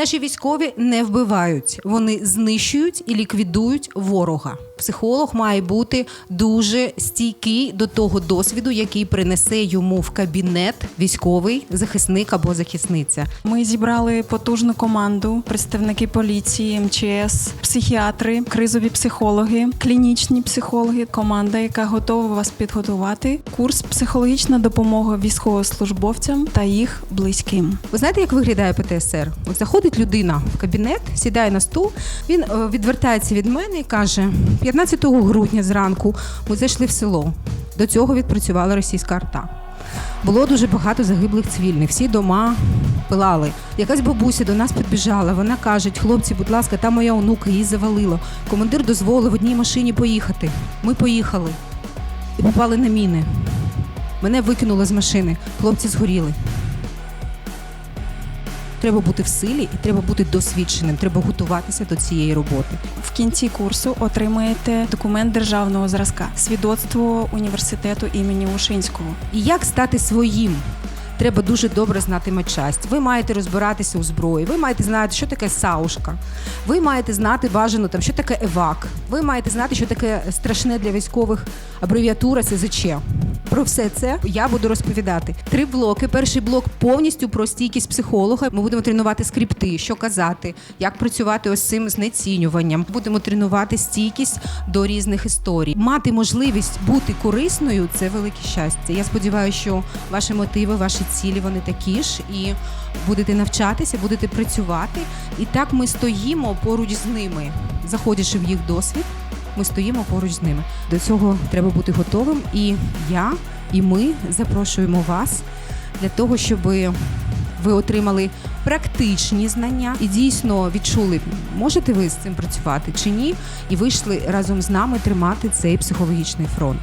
Наші військові не вбивають, вони знищують і ліквідують ворога. Психолог має бути дуже стійкий до того досвіду, який принесе йому в кабінет військовий захисник або захисниця. Ми зібрали потужну команду: представники поліції, МЧС, психіатри, кризові психологи, клінічні психологи. Команда, яка готова вас підготувати. Курс психологічна допомога військовослужбовцям та їх близьким. Ви знаєте, як виглядає ПТСР? От заходить людина в кабінет, сідає на стул. Він е, відвертається від мене і каже: 15 грудня зранку ми зайшли в село. До цього відпрацювала російська арта. Було дуже багато загиблих цивільних. Всі дома пилали. Якась бабуся до нас підбіжала. Вона каже: хлопці, будь ласка, там моя онука, її завалило. Командир дозволив одній машині поїхати. Ми поїхали і попали на міни. Мене викинули з машини. Хлопці згоріли. Треба бути в силі і треба бути досвідченим. Треба готуватися до цієї роботи. В кінці курсу отримаєте документ державного зразка, свідоцтво університету імені Ушинського. І як стати своїм? Треба дуже добре знати матчасть. Ви маєте розбиратися у зброї. Ви маєте знати, що таке саушка. Ви маєте знати бажано там, що таке евак. Ви маєте знати, що таке страшне для військових абревіатура СЗЧ. Про все це я буду розповідати. Три блоки. Перший блок повністю про стійкість психолога. Ми будемо тренувати скрипти, що казати, як працювати ось цим знецінюванням. Будемо тренувати стійкість до різних історій. Мати можливість бути корисною це велике щастя. Я сподіваюся, що ваші мотиви, ваші цілі вони такі ж, і будете навчатися, будете працювати. І так ми стоїмо поруч з ними, заходячи в їх досвід. Ми стоїмо поруч з ними. До цього треба бути готовим. І я, і ми запрошуємо вас для того, щоб ви отримали практичні знання і дійсно відчули, можете ви з цим працювати чи ні, і вийшли разом з нами тримати цей психологічний фронт.